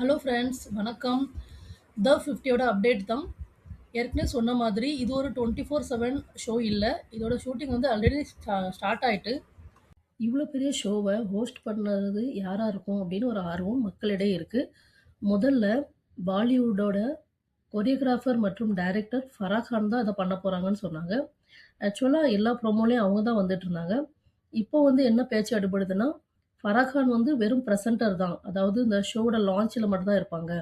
Hello friends வணக்கம். த ஃபிஃப்டியோட update தான். ஏற்கனவே சொன்ன மாதிரி இது ஒரு டுவெண்ட்டி ஃபோர் செவன் ஷோ இல்லை. இதோட ஷூட்டிங் வந்து ஆல்ரெடி ஸ்டார்ட் ஆகிட்டு இவ்வளோ பெரிய ஷோவை ஹோஸ்ட் பண்ணுறது யாராக இருக்கும் அப்படின்னு ஒரு ஆர்வம் மக்களிடையே இருக்குது முதல்ல பாலிவுட்டோட கொரியோகிராஃபர் மற்றும் டைரக்டர் ஃபராக் தான் அதை பண்ண போகிறாங்கன்னு சொன்னாங்க. ஆக்சுவலாக எல்லா ப்ரோமோலையும் அவங்க தான் வந்துட்டு இருந்தாங்க. இப்போ வந்து என்ன பேச்சு அடுபடுதுன்னா ஃபராக் வந்து வெறும் ப்ரெசென்டர் தான். அதாவது இந்த ஷோவோட லான்ச்சில் மட்டும்தான் இருப்பாங்க.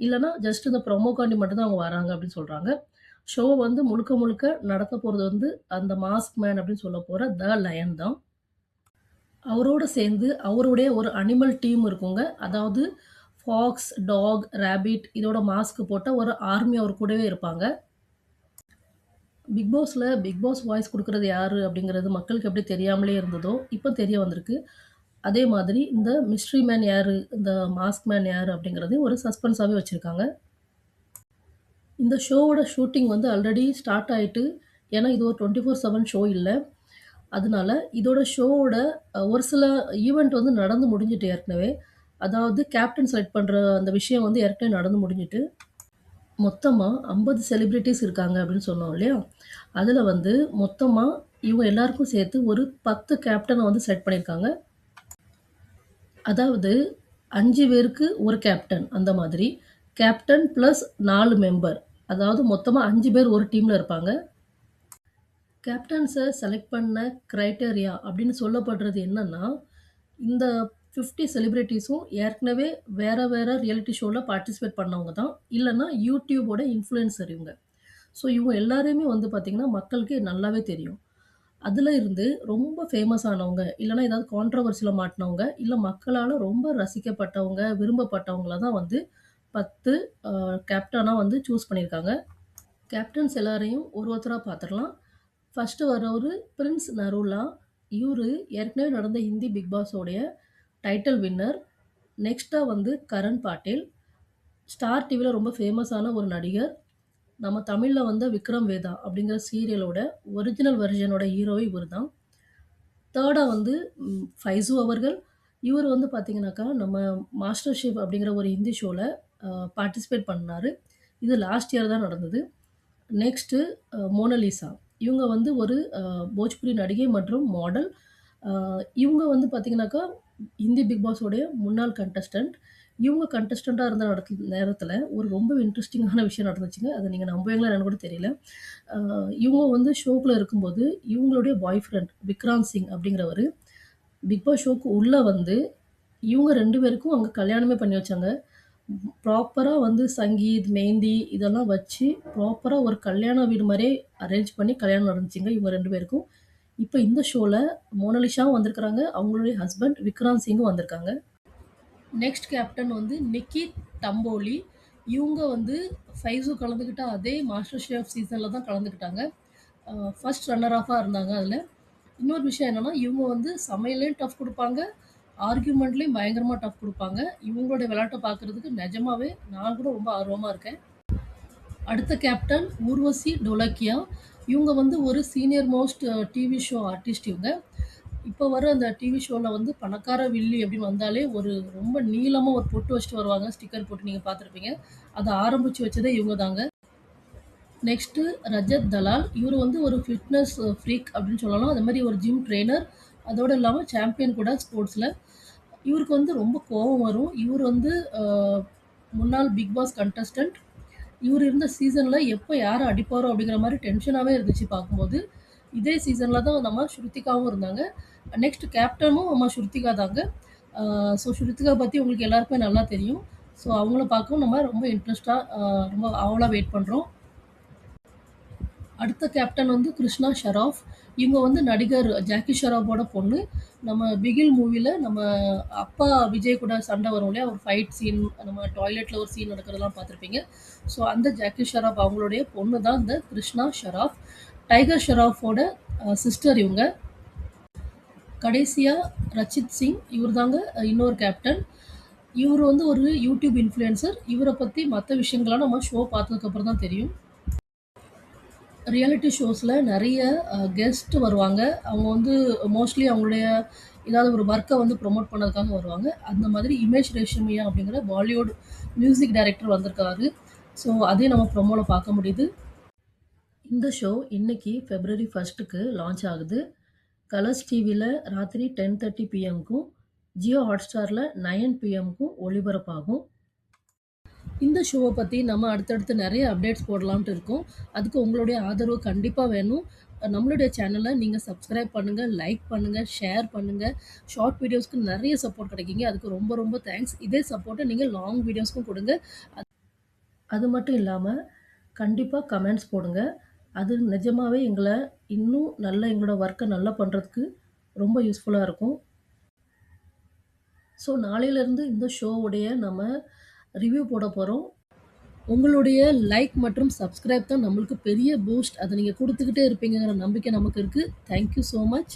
இல்லைனா ஜஸ்ட் இந்த ப்ரொமோக்காண்டி மட்டும் தான் அவங்க வராங்க அப்படின்னு சொல்கிறாங்க ஷோவை வந்து முழுக்க முழுக்க நடத்த போகிறது வந்து அந்த மாஸ்க் மேன் அப்படின்னு சொல்ல போகிற த லயன் தான். அவரோட சேர்ந்து அவருடைய ஒரு அனிமல் டீம் இருக்குங்க. அதாவது ஃபாக்ஸ் டாக் ரேபிட் இதோட மாஸ்க் போட்ட ஒரு ஆர்மி அவர் கூடவே இருப்பாங்க. பிக் பாஸில் பிக் பாஸ் வாய்ஸ் கொடுக்குறது யார் அப்படிங்கிறது மக்களுக்கு எப்படி தெரியாமலே இருந்ததோ இப்போ தெரிய வந்திருக்கு. அதே மாதிரி இந்த மிஸ்ட்ரி மேன் யார்? இந்த மாஸ்க் மேன் யார் அப்படிங்கிறதையும் ஒரு சஸ்பென்ஸாகவே வச்சுருக்காங்க. இந்த ஷோவோட ஷூட்டிங் வந்து ஆல்ரெடி ஸ்டார்ட் ஆகிட்டு ஏன்னா இது ஒரு டுவெண்ட்டி ஃபோர் செவன் ஷோ இல்லை. அதனால இதோட ஷோவோட ஒரு சில ஈவெண்ட் வந்து நடந்து முடிஞ்சிட்டு ஏற்கனவே. அதாவது கேப்டன் செலக்ட் பண்ணுற அந்த விஷயம் வந்து ஏற்கனவே நடந்து முடிஞ்சிட்டு மொத்தமாக ஐம்பது செலிப்ரிட்டிஸ் இருக்காங்க அப்படின்னு சொன்னோம் இல்லையா? அதில் வந்து மொத்தமாக இவங்க எல்லாருக்கும் சேர்த்து ஒரு பத்து கேப்டனை வந்து செலக்ட் பண்ணியிருக்காங்க. அதாவது அஞ்சு பேருக்கு ஒரு கேப்டன் அந்த மாதிரி. கேப்டன் ப்ளஸ் நாலு மெம்பர் அதாவது மொத்தமாக அஞ்சு பேர் ஒரு டீமில் இருப்பாங்க. கேப்டன்ஸை செலக்ட் பண்ண க்ரைட்டேரியா அப்படின்னு சொல்லப்படுறது என்னன்னா இந்த ஃபிஃப்டி செலிப்ரிட்டிஸும் ஏற்கனவே வேறு வேறு ரியாலிட்டி ஷோவில் பார்ட்டிசிபேட் பண்ணவங்க தான். இல்லைன்னா யூடியூபோட இன்ஃப்ளூயன்சர் இவங்க. ஸோ இவங்க எல்லாரையுமே வந்து பார்த்திங்கன்னா மக்களுக்கு நல்லாவே தெரியும். அதில் இருந்து ரொம்ப ஃபேமஸ் ஆனவங்க இல்லைன்னா ஏதாவது கான்ட்ரவர்சியில் மாட்டினவங்க இல்லை மக்களால் ரொம்ப ரசிக்கப்பட்டவங்க விரும்பப்பட்டவங்கள தான் வந்து பத்து கேப்டனாக வந்து சூஸ் பண்ணியிருக்காங்க. கேப்டன்ஸ் எல்லாரையும் ஒரு ஒருத்தராக பார்த்துடலாம் ஃபஸ்ட்டு வரவர் பிரின்ஸ் நருலா இவர் ஏற்கனவே நடந்த ஹிந்தி பிக் பாஸோடைய டைட்டில் வின்னர் நெக்ஸ்ட்டாக வந்து கரண் பாட்டேல் ஸ்டார் டிவியில் ரொம்ப ஃபேமஸான ஒரு நடிகர். நம்ம தமிழில் வந்த விக்ரம் வேதா அப்படிங்கிற சீரியலோட ஒரிஜினல் வெர்ஷனோட ஹீரோவே இவர் தான் தேர்டாக வந்து ம், ஃபைசு அவர்கள். இவர் வந்து பார்த்தீங்கன்னாக்கா நம்ம மாஸ்டர் ஷெஃப் அப்படிங்கிற ஒரு ஹிந்தி ஷோவில் பார்ட்டிசிபேட் பண்ணார். இது லாஸ்ட் இயர் தான் நடந்தது. நெக்ஸ்ட்டு மோனலிசா இவங்க வந்து ஒரு அஹ், போஜ்புரி நடிகை மற்றும் மாடல் இவங்க வந்து பார்த்தீங்கன்னாக்கா ஹிந்தி பிக் பாஸோடைய முன்னாள் கண்டஸ்டன்ட் இவங்க கண்டஸ்டண்ட்டாக இருந்த நடத்த நேரத்தில் ஒரு ரொம்ப இன்ட்ரெஸ்டிங்கான விஷயம் நடந்துச்சுங்க. அதை நீங்கள் நம்புவீங்களா என்னன்னு கூட தெரியல. இவங்க வந்து ஷோக்கில் இருக்கும்போது இவங்களுடைய பாய் ஃப்ரெண்ட் விக்ராந்த் சிங் அப்படிங்கிறவர் பிக் பாஸ் ஷோக்கு உள்ளே வந்து இவங்க ரெண்டு பேருக்கும் அங்கே கல்யாணமே பண்ணி வச்சாங்க. ப்ராப்பராக வந்து சங்கீத் மெஹந்தி இதெல்லாம் வச்சு ப்ராப்பராக ஒரு கல்யாண வீடு மாதிரியே அரேஞ்ச் பண்ணி கல்யாணம் நடந்துச்சுங்க இவங்க ரெண்டு பேருக்கும். இப்போ இந்த ஷோவில் மோனலிஷாவும் வந்திருக்கிறாங்க. அவங்களுடைய ஹஸ்பண்ட் விக்ராந்த் சிங்கும் வந்திருக்காங்க. நெக்ஸ்ட் கேப்டன் வந்து நிக்கி தம்போலி. இவங்க வந்து ஃபைஸும் கலந்துக்கிட்ட அதே மாஸ்டர் ஷெஃப் சீசனில் தான் கலந்துக்கிட்டாங்க ஃபர்ஸ்ட் ரன்னர் ஆஃபாக இருந்தாங்க அதில். இன்னொரு விஷயம் என்னென்னா இவங்க வந்து சமையல்லையும் டஃப் கொடுப்பாங்க ஆர்கியூமெண்ட்லேயும் பயங்கரமாக டஃப் கொடுப்பாங்க. இவங்களுடைய விளையாட்டை பார்க்குறதுக்கு நிஜமாவே நான் கூட ரொம்ப ஆர்வமாக இருக்கேன். அடுத்த கேப்டன் ஊர்வசி டொலக்கியா. இவங்க வந்து ஒரு senior most TV show artist இவங்க. இப்போ வர அந்த டிவி ஷோவில் வந்து பணக்கார வில்லி அப்படின்னு வந்தாலே ஒரு ரொம்ப நீளமாக ஒரு பொட்டு வச்சுட்டு வருவாங்க ஸ்டிக்கர் போட்டு நீங்கள் பார்த்துருப்பீங்க. அதை ஆரம்பித்து வச்சதே இவங்க தாங்க நெக்ஸ்ட்டு ரஜத் தலால். இவர் வந்து ஒரு ஃபிட்னஸ் ஃப்ரீக் அப்படின்னு சொல்லலாம். அது மாதிரி ஒரு ஜிம் ட்ரெயினர் அதோடு இல்லாமல் சாம்பியன் கூட ஸ்போர்ட்ஸில் இவருக்கு வந்து ரொம்ப கோபம் வரும். இவர் வந்து முன்னாள் பிக் பாஸ் கண்டஸ்டன்ட் இவர் இருந்த சீசனில் எப்போ யாரை அடிப்பாரோ அப்படிங்கிற மாதிரி டென்ஷனாகவே இருந்துச்சு பார்க்கும்போது. இதே சீசனில் தான் நம்ம ஸ்ருத்திகாவும் இருந்தாங்க. நெக்ஸ்ட் கேப்டனும் நம்ம ஸ்ருத்திகா தாங்க. ஸோ ஸ்ருத்திகா பற்றி உங்களுக்கு எல்லாருக்குமே நல்லா தெரியும். ஸோ அவங்கள பார்க்கவும் நம்ம ரொம்ப இன்ட்ரெஸ்ட்டாக ரொம்ப ஆவலாக வெயிட் பண்ணுறோம் அடுத்த கேப்டன் வந்து கிருஷ்ணா ஷராஃப். இவங்க வந்து நடிகர் ஜாக்கி ஷராஃபோட பொண்ணு. நம்ம பிகில் மூவியில் நம்ம அப்பா விஜய் கூட சண்டை வரும் இல்லையா? ஒரு ஃபைட் சீன் நம்ம டாய்லெட்டில் ஒரு சீன் நடக்கிறதெல்லாம் பார்த்துருப்பீங்க. ஸோ அந்த ஜாக்கி ஷராஃப் அவங்களுடைய பொண்ணு தான் இந்த கிருஷ்ணா ஷராஃப். டைகர் ஷராஃபோட சிஸ்டர் இவங்க. கடைசியாக ரச்சித் சிங் இவர் தாங்க இன்னொரு கேப்டன் இவர் வந்து ஒரு யூடியூப் இன்ஃப்ளூயன்சர் இவரை பற்றி மற்ற விஷயங்கள்லாம் நம்ம ஷோ பார்த்ததுக்கப்புறம் தான் தெரியும் ரியாலிட்டி ஷோஸில் நிறைய கெஸ்ட் வருவாங்க அவங்க வந்து மோஸ்ட்லி அவங்களுடைய ஏதாவது ஒரு ஒர்க்கை வந்து ப்ரொமோட் பண்ணதுக்காக வருவாங்க. அந்த மாதிரி இமேஜ் ரேஷமியா அப்படிங்கிற பாலிவுட் மியூசிக் டைரக்டர் வந்திருக்காரு. ஸோ அதையும் நம்ம ப்ரொமோவில் பார்க்க முடியுது. இந்த ஷோ இன்னைக்கு ஃபெப்ரவரி ஃபஸ்ட்டுக்கு லான்ச் ஆகுது. கலர்ஸ் டிவியில் ராத்திரி 10:30 பிஎம்க்கும், ஜியோ ஹாட்ஸ்டாரில் நயன் பிஎம்க்கும் ஒளிபரப்பாகும். இந்த ஷோவை பற்றி நம்ம அடுத்தடுத்து நிறைய அப்டேட்ஸ் போடலான்ட்டு இருக்கோம். அதுக்கு உங்களுடைய ஆதரவு கண்டிப்பாக வேணும். நம்மளுடைய சேனலை நீங்கள் சப்ஸ்கிரைப் பண்ணுங்கள் லைக் பண்ணுங்கள் ஷேர் பண்ணுங்கள் ஷார்ட் வீடியோஸ்க்கு நிறைய சப்போர்ட் கிடைக்குங்க. அதுக்கு ரொம்ப ரொம்ப தேங்க்ஸ். இதே சப்போர்ட்டை நீங்கள் லாங் வீடியோஸ்க்கும் கொடுங்க அது மட்டும் இல்லாமல் கண்டிப்பாக கமெண்ட்ஸ் போடுங்கள் அது நிஜமாகவே எங்களை இன்னும் நல்ல எங்களோட ஒர்க்கை நல்லா பண்ணுறதுக்கு ரொம்ப யூஸ்ஃபுல்லாக இருக்கும். ஸோ நாளையிலேருந்து இந்த ஷோவுடைய நம்ம ரிவ்யூ போட போகிறோம் உங்களுடைய லைக் மற்றும் சப்ஸ்கிரைப் தான் நம்மளுக்கு பெரிய பூஸ்ட். அதை நீங்கள் கொடுத்துக்கிட்டே இருப்பீங்கங்கிற நம்பிக்கை நமக்கு இருக்குது தேங்க் யூ மச்.